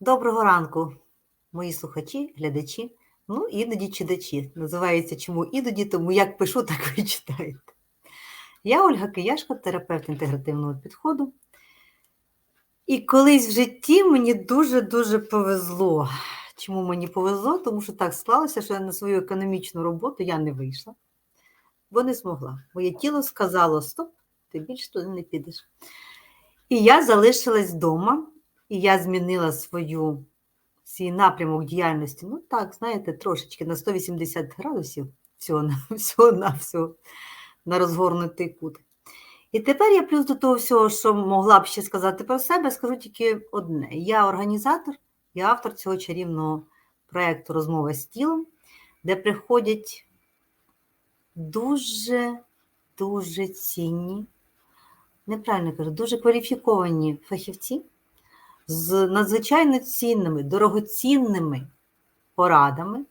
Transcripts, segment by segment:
Доброго ранку, мої слухачі, глядачі, ну іноді читачі. Називається чому іноді, тому як пишу, так ви читаєте. Я Ольга Кияшко, терапевт інтегративного підходу. І колись в житті мені дуже-дуже повезло. Чому мені повезло? Тому що так склалося, що я на свою економічну роботу я не вийшла, бо не змогла. Моє тіло сказало: стоп, ти більше туди не підеш. І я залишилась вдома. І я змінила свою свій напрямок діяльності, ну так, знаєте, трошечки на 180 градусів всього всього на всього на розгорнутий кут. І тепер я плюс до того всього, що могла б ще сказати про себе, скажу тільки одне: я організатор і автор цього чарівного проєкту Розмова з тілом, де приходять дуже дуже цінні, неправильно кажу, дуже кваліфіковані фахівці з надзвичайно цінними, дорогоцінними порадами,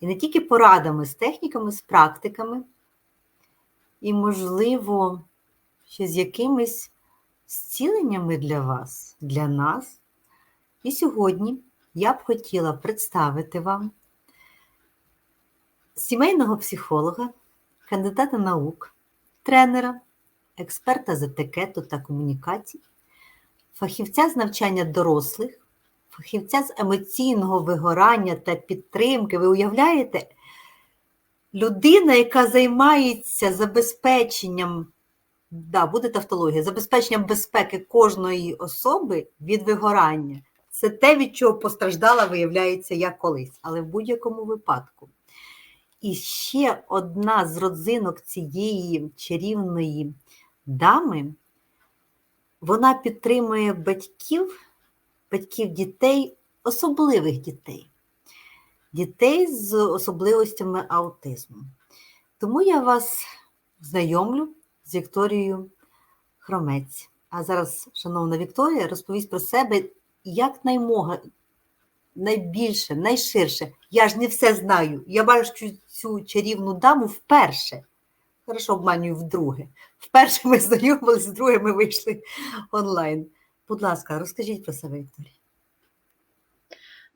і не тільки порадами з техніками, з практиками, і, можливо, ще з якимись зціленнями для вас, для нас. І сьогодні я б хотіла представити вам сімейного психолога, кандидата наук, тренера, експерта з етикету та комунікацій фахівця з навчання дорослих, фахівця з емоційного вигорання та підтримки. Ви уявляєте? Людина, яка займається забезпеченням, да, буде тавтологія, забезпеченням безпеки кожної особи від вигорання. Це те, від чого постраждала, виявляється, я колись, але в будь-якому випадку. І ще одна з родзинок цієї чарівної дами вона підтримує батьків, батьків дітей, особливих дітей, дітей з особливостями аутизму. Тому я вас знайомлю з Вікторією Хромець. А зараз, шановна Вікторія, розповість про себе як наймога, найбільше, найширше. Я ж не все знаю. Я бачу цю чарівну даму вперше. Хорошо обманюю вдруге. Вперше ми знайомилися, вдруге ми вийшли онлайн. Будь ласка, розкажіть про себе, Вікторія.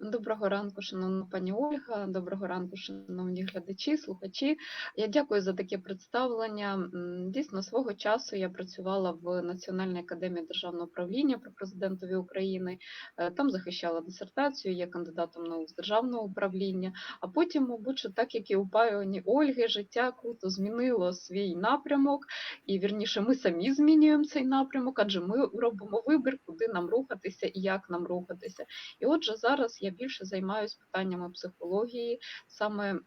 Доброго ранку, шановна пані Ольга, доброго ранку, шановні глядачі, слухачі. Я дякую за таке представлення. Дійсно, свого часу я працювала в Національній академії державного управління при президентові України. Е, там захищала дисертацію, є кандидатом наук з державного управління. А потім, мабуть, так як і у пані Ольги, життя круто змінило свій напрямок, і вірніше, ми самі змінюємо цей напрямок, адже ми робимо вибір, куди нам рухатися і як нам рухатися. І отже, зараз я більше займаюся питаннями психології, саме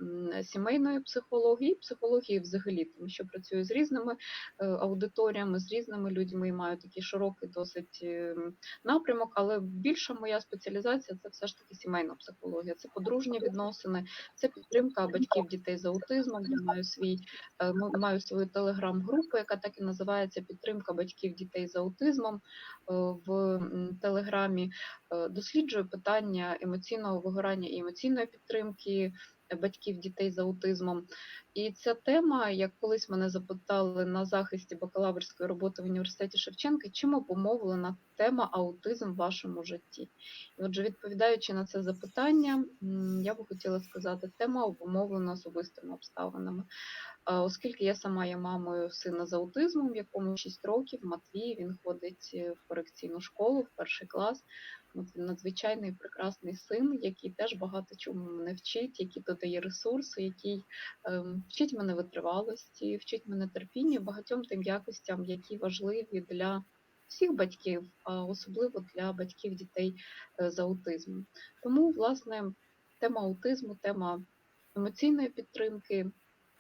сімейної психології, психології взагалі, тому що працюю з різними е, аудиторіями, з різними людьми і маю такий широкий досить е, напрямок, але більша моя спеціалізація це все ж таки сімейна психологія, це подружні відносини, це підтримка батьків дітей з аутизмом. Я маю свій е, маю свою телеграм-групу, яка так і називається Підтримка батьків дітей з аутизмом в телеграмі. Досліджую питання емоційного вигорання і емоційної підтримки батьків дітей з аутизмом. І ця тема, як колись мене запитали на захисті бакалаврської роботи в університеті Шевченка, чим обумовлена тема аутизм в вашому житті? І отже, відповідаючи на це запитання, я би хотіла сказати, тема обумовлена особистими обставинами. Оскільки я сама є мамою сина з аутизмом, якому 6 років, Матвій, він ходить в корекційну школу, в перший клас. От він надзвичайний прекрасний син, який теж багато чому мене вчить, який додає ресурси, який ем, вчить мене витривалості, вчить мене терпінню, багатьом тим якостям, які важливі для всіх батьків, а особливо для батьків дітей е, з аутизмом. Тому, власне, тема аутизму, тема емоційної підтримки.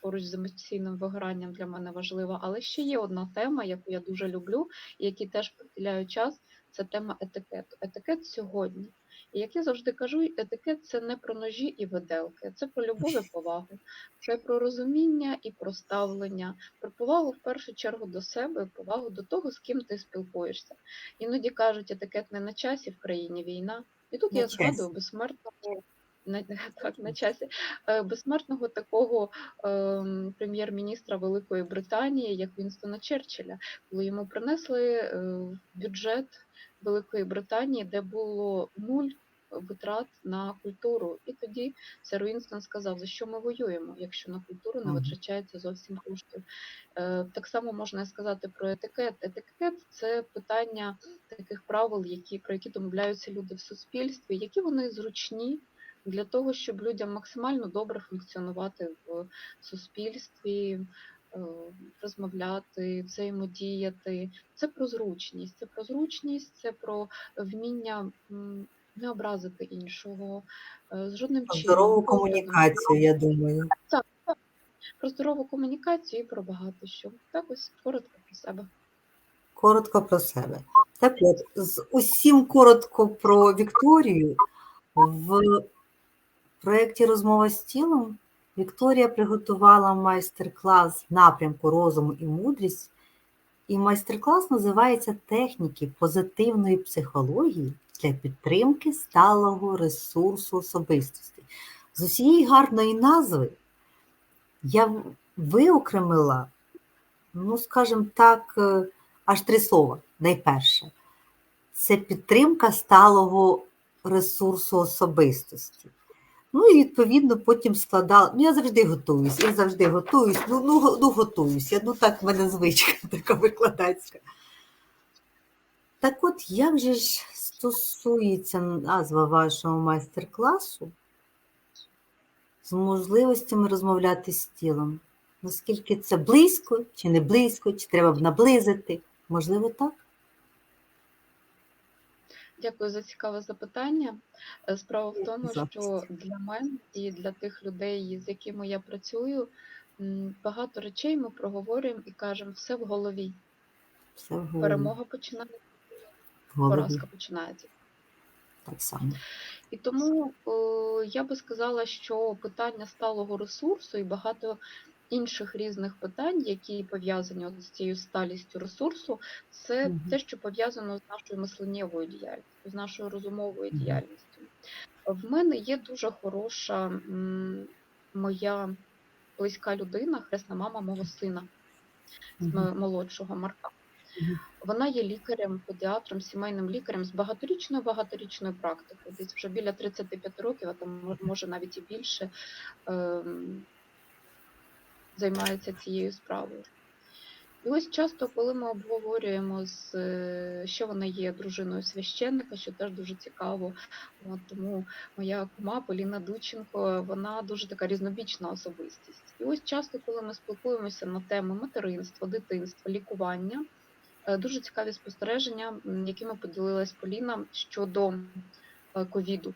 Поруч з емоційним вигоранням для мене важлива, але ще є одна тема, яку я дуже люблю, і якій теж приділяю час це тема етикету. Етикет сьогодні. І як я завжди кажу, етикет це не про ножі і виделки, це про любов і повагу, це про розуміння і про ставлення, про повагу в першу чергу до себе, повагу до того, з ким ти спілкуєшся. Іноді кажуть, етикет не на часі в країні війна. І тут не я згадую безсмертного. На так, на часі е, безсмертного такого е, прем'єр-міністра Великої Британії, як Вінстона Черчилля, коли йому принесли е, бюджет Великої Британії, де було нуль витрат на культуру. І тоді сер Вінстон сказав, за що ми воюємо, якщо на культуру не витрачається зовсім коштів. Е, Так само можна сказати про етикет. Етикет це питання таких правил, які, про які домовляються люди в суспільстві, які вони зручні для того, щоб людям максимально добре функціонувати в суспільстві, е, розмовляти, взаємодіяти. Це про зручність, це про зручність, це про вміння не образити іншого, е, з жодним чином. Здорову комунікацію, я думаю. Так, так, Про здорову комунікацію і про багато що. Так ось коротко про себе. Коротко про себе. Так от, з усім коротко про Вікторію. В проєкті Розмова з тілом Вікторія приготувала майстер-клас в напрямку розуму і мудрість. І майстер-клас називається Техніки позитивної психології для підтримки сталого ресурсу особистості. З усієї гарної назви я виокремила, ну, скажімо так, е, аж три слова. Найперше, це підтримка сталого ресурсу особистості. Ну і відповідно потім складала. Ну, я завжди готуюсь, я завжди готуюсь, ну, ну, ну готуюсь. Я, ну так в мене звичка така викладацька. Так от, як же ж стосується назва вашого майстер-класу з можливостями розмовляти з тілом? Наскільки це близько, чи не близько, чи треба б наблизити? Можливо, так? Дякую за цікаве запитання. Е, Справа в тому, що для мене і для тих людей, з якими я працюю, багато речей ми проговорюємо і кажемо все в голові. Все в голові. Перемога починається, поразка починається. Так само. І тому е, я би сказала, що питання сталого ресурсу і багато інших різних питань, які пов'язані з цією сталістю ресурсу, це Мгм. те, що пов'язано з нашою мисленнєвою діяльністю, з нашою розумовою діяльністю. В мене є дуже хороша м, моя близька людина, хресна мама мого сина, м- молодшого Марка. Вона є лікарем, педіатром, сімейним лікарем з багаторічною багаторічною практикою. Десь вже біля 35 років, а там може навіть і більше ем, займається цією справою. І ось часто, коли ми обговорюємо, з, що вона є дружиною священника, що теж дуже цікаво. От, тому моя кума Поліна Дученко, вона дуже така різнобічна особистість. І ось часто, коли ми спілкуємося на теми материнства, дитинства, лікування, е, дуже цікаві спостереження, якими поділилась Поліна щодо е, ковіду.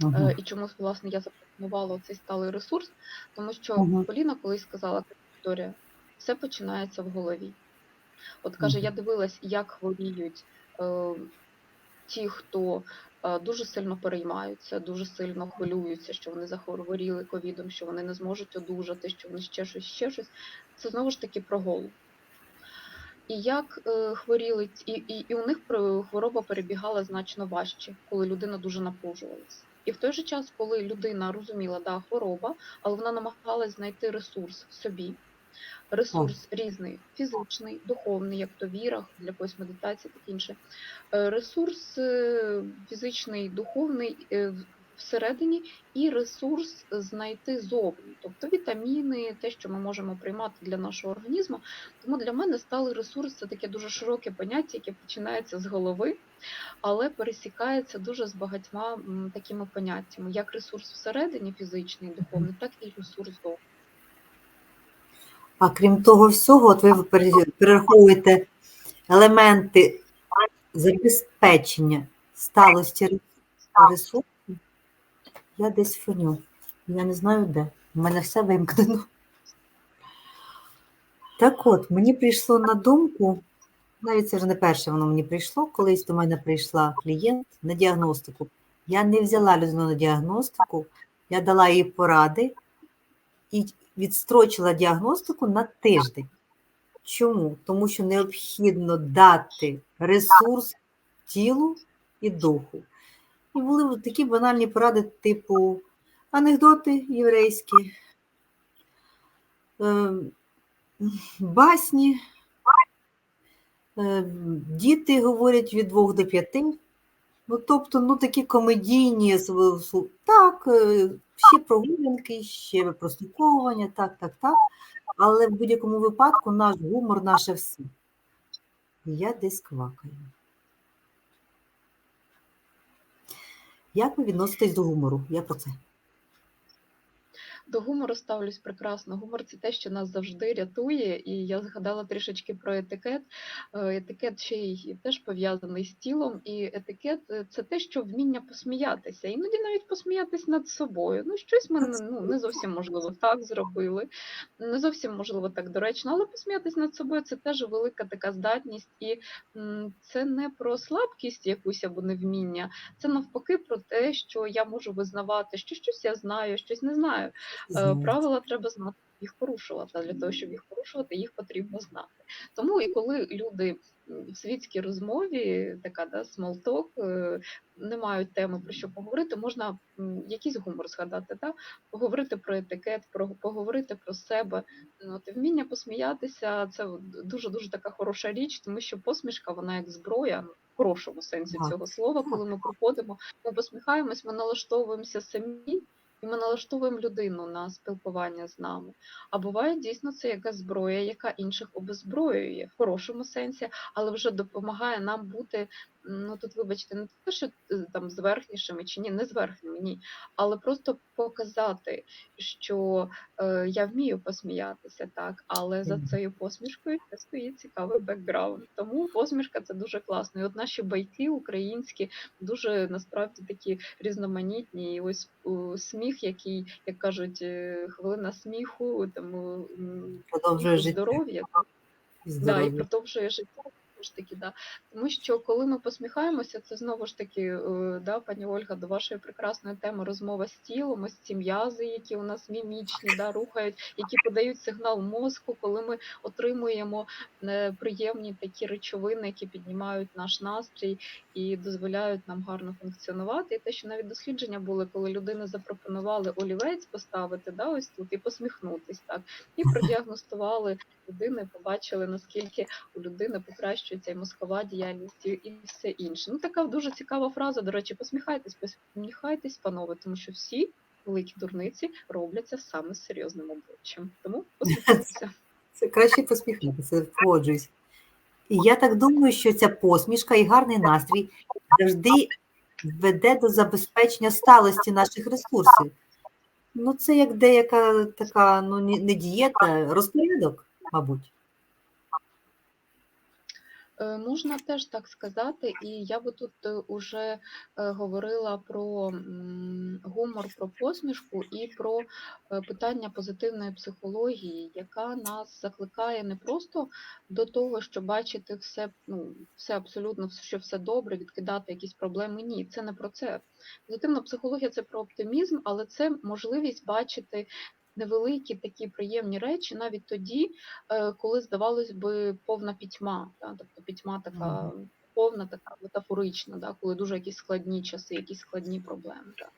Мгм. Е, І чому власне я запропонувала цей сталий ресурс, тому що Мгм. Поліна колись сказала Вікторія, все починається в голові. От каже, Мгм. я дивилась, як хворіють е, ті, хто е, дуже сильно переймаються, дуже сильно хвилюються, що вони захворіли ковідом, що вони не зможуть одужати, що вони ще щось, ще щось. Це знову ж таки про голову. І як е, хворіли, і, і, і у них хвороба перебігала значно важче, коли людина дуже напружувалася. І в той же час, коли людина розуміла, да, хвороба, але вона намагалась знайти ресурс в собі. Ресурс різний, фізичний, духовний, як то віра, для когось медитації, так інше. Е, Ресурс е, фізичний, духовний е, всередині, і ресурс знайти зовні, тобто вітаміни, те, що ми можемо приймати для нашого організму. Тому для мене сталий ресурс це таке дуже широке поняття, яке починається з голови, але пересікається дуже з багатьма такими поняттями, як ресурс всередині, фізичний, духовний, так і ресурс зовні. А крім того всього, от ви перераховуєте елементи забезпечення сталості ре- ресурсу. Я десь фоню. Я не знаю де. У мене все вимкнено. Так от, мені прийшло на думку, навіть це вже не перше воно мені прийшло, колись до мене прийшла клієнт на діагностику. Я не взяла людину на діагностику, я дала їй поради і відстрочила діагностику на тиждень. Чому? Тому що необхідно дати ресурс тілу і духу. І були такі банальні поради, типу анекдоти єврейські, е, басні. Е, Діти говорять від 2 до 5, Ну, тобто, ну такі комедійні, так, е, ще прогулянки, ще прослуховування, так, так, так. Але в будь-якому випадку наш гумор наше все. Я десь квакаю. Як ви відноситесь до гумору? Я про це. До гумору ставлюсь прекрасно. Гумор це те, що нас завжди рятує. І я згадала трішечки про етикет. Е, Етикет ще й теж пов'язаний з тілом, і етикет це те, що вміння посміятися. Іноді навіть посміятись над собою. Ну, щось ми ну, не зовсім можливо так зробили, не зовсім можливо так доречно, але посміятись над собою це теж велика така здатність, і це не про слабкість якусь або невміння, це навпаки про те, що я можу визнавати, що щось я знаю, щось не знаю. Е, Правила треба знати, їх порушувати. А для того, щоб їх порушувати, їх потрібно знати. Тому і коли люди в світській розмові, така да, смолток, не мають теми про що поговорити, можна якийсь гумор згадати, да? поговорити про етикет, про поговорити про себе. Ну, От, вміння посміятися це дуже дуже така хороша річ, тому що посмішка вона як зброя. ну, В хорошому сенсі цього слова, коли ми проходимо, ми посміхаємось, ми налаштовуємося самі, і ми налаштовуємо людину на спілкування з нами. А буває дійсно це якась зброя, яка інших обезброює в хорошому сенсі, але вже допомагає нам бути. Ну тут, вибачте, не те, що е, там зверхнішими чи ні, не зверхніми, ні, але просто показати, що е, я вмію посміятися, так, але за цією посмішкою стоїть цікавий бекграунд. Тому посмішка це дуже класно. І от наші байки українські дуже насправді такі різноманітні. І ось о, сміх, який, як кажуть, е, хвилина сміху, тому Продовжує і здоров'я, да, і здоров'я. продовжує життя. Ж таки, да. Тому що коли ми посміхаємося, це знову ж таки, е, да, пані Ольга, до вашої прекрасної теми розмова з тілом, ось ці м'язи, які у нас мімічні, да, рухають, які подають сигнал мозку, коли ми отримуємо е, приємні такі речовини, які піднімають наш настрій і дозволяють нам гарно функціонувати. І те, що навіть дослідження були, коли людини запропонували олівець поставити, да, ось тут і посміхнутись так, і продіагностували людини, побачили наскільки у людини покращується і мозкова діяльність, і все інше. Ну така дуже цікава фраза. До речі, посміхайтесь, посміхайтесь, панове, тому що всі великі дурниці робляться саме з серйозним обличчям. Тому посміхайтеся. Це краще посміхнутися, погоджуюсь. І я так думаю, що ця посмішка і гарний настрій завжди веде до забезпечення сталості наших ресурсів. Ну, це як деяка така, ну, не дієта, розпорядок, мабуть. Е, Можна теж так сказати, і я би тут е, уже е, говорила про гумор, про посмішку і про питання позитивної психології, яка нас закликає не просто до того, щоб бачити все, ну, все абсолютно, що все добре, відкидати якісь проблеми. Ні, це не про це. Позитивна психологія це про оптимізм, але це можливість бачити. Невеликі такі приємні речі навіть тоді, е, коли здавалось би повна пітьма, да? тобто пітьма така повна, така метафорична, да? коли дуже якісь складні часи, якісь складні проблеми. Да?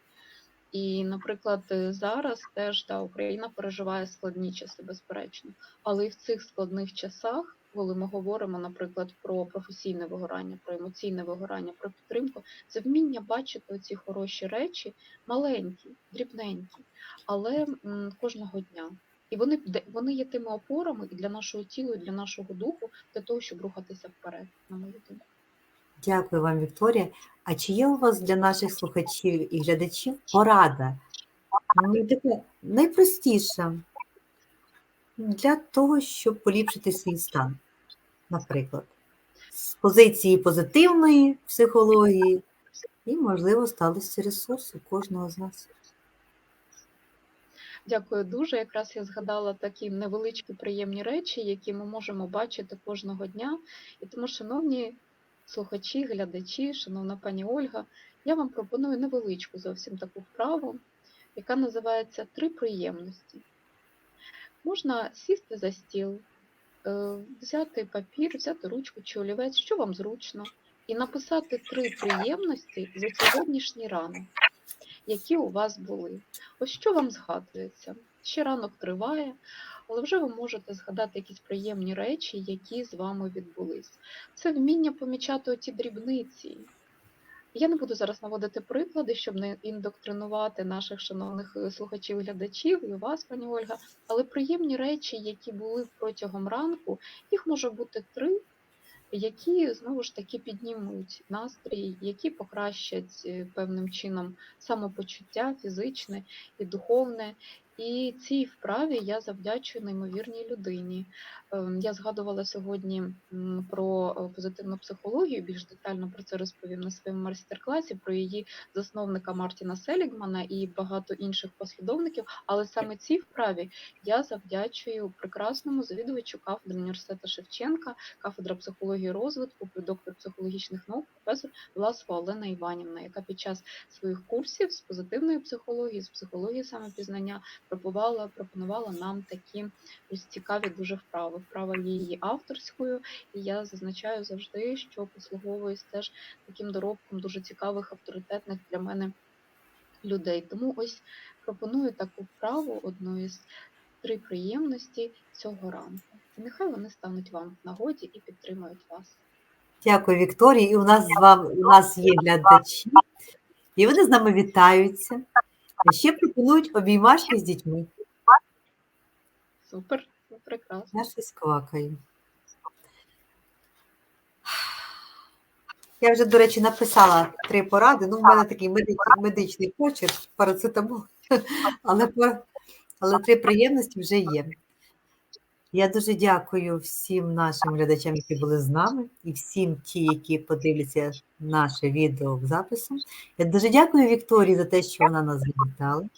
І, наприклад, е, зараз теж да, Україна переживає складні часи, безперечно. Але і в цих складних часах, коли ми говоримо, наприклад, про професійне вигорання, про емоційне вигорання, про підтримку, це вміння бачити ці хороші речі, маленькі, дрібненькі, але кожного дня. І вони вони є тими опорами і для нашого тіла, і для нашого духу, для того, щоб рухатися вперед, на мою думку. Дякую вам, Вікторія. А чи є у вас для наших слухачів і глядачів порада? Ну, така найпростіша для того, щоб поліпшити свій стан, наприклад, з позиції позитивної психології і, можливо, сталості ресурсу кожного з нас. Дякую дуже. Якраз я згадала такі невеличкі приємні речі, які ми можемо бачити кожного дня. І тому, шановні слухачі, глядачі, шановна пані Ольга, я вам пропоную невеличку зовсім таку вправу, яка називається Три приємності. Можна сісти за стіл, е, взяти папір, взяти ручку чи олівець, що вам зручно, і написати три приємності за сьогоднішній ранок, які у вас були. Ось що вам згадується? Ще ранок триває, але вже ви можете згадати якісь приємні речі, які з вами відбулись. Це вміння помічати оті дрібниці. Я не буду зараз наводити приклади, щоб не індоктринувати наших шановних е, слухачів, глядачів і вас, пані Ольга, але приємні речі, які були протягом ранку, їх може бути три, які знову ж таки піднімуть настрій, які покращать е, певним чином самопочуття фізичне і духовне. І цій вправі я завдячую неймовірній людині. Ем, Я згадувала сьогодні про е, позитивну психологію. Більш детально про це розповім на своєму майстер-класі, про її засновника Мартіна Селігмана і багато інших послідовників. Але саме цій вправі я завдячую прекрасному завідувачу кафедри університету Шевченка, кафедра психології розвитку, доктор психологічних наук, професор Власова Олена Іванівна, яка під час своїх курсів з позитивної психології, з психології самопізнання пропонувала, пропонувала нам такі ось цікаві дуже вправи. Вправа є її авторською, і я зазначаю завжди, що послуговуюсь теж таким доробком дуже цікавих авторитетних для мене людей. Тому ось пропоную таку вправу одну із три приємності цього ранку. І нехай вони стануть вам в нагоді і підтримають вас. Дякую, Вікторія. І у нас з вами у нас є глядачі, і вони з нами вітаються. А ще пропонують обіймашки з дітьми. Супер, ну, прекрасно. Я щось квакаю. Я вже, до речі, написала три поради. Ну, в мене такий медичний, медичний почерк, парацетамол, але, але три приємності вже є. Я дуже дякую всім нашим глядачам, які були з нами, і всім ті, які подивляться наше відео в запису. Я дуже дякую Вікторії за те, що вона нас завітала.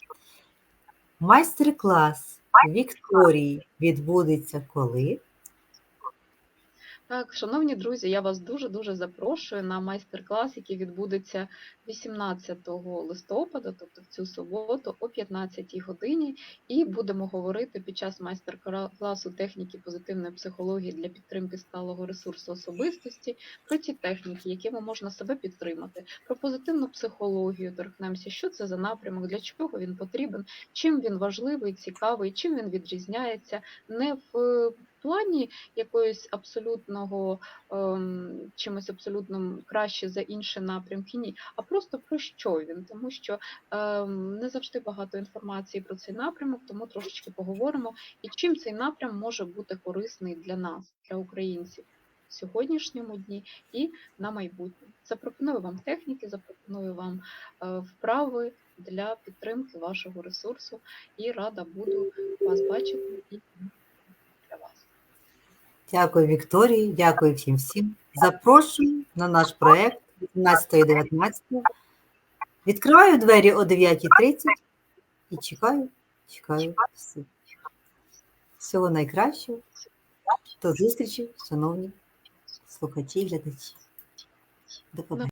Майстер-клас Вікторії відбудеться коли? Так, шановні друзі, я вас дуже-дуже запрошую на майстер-клас, який відбудеться 18 листопада, тобто в цю суботу о 15 годині, і будемо говорити під час майстер-класу техніки позитивної психології для підтримки сталого ресурсу особистості про ті техніки, якими можна себе підтримати, про позитивну психологію торкнемося, що це за напрямок, для чого він потрібен, чим він важливий, цікавий, чим він відрізняється не в плані якоїсь абсолютного ем, чимось абсолютним краще за інші напрямки, ні, а просто про що він, тому що ем, не завжди багато інформації про цей напрямок, тому трошечки поговоримо, і чим цей напрям може бути корисний для нас, для українців. в Сьогоднішньому дні і на майбутнє запропоную вам техніки, запропоную вам е, вправи для підтримки вашого ресурсу і рада буду вас бачити і. Дякую, Вікторії, дякую всім всім. Запрошую на наш проект 18 і 19. Відкриваю двері о 9.30 і чекаю, чекаю всіх. Всього найкращого. До зустрічі, шановні слухачі і глядачі. До побачення.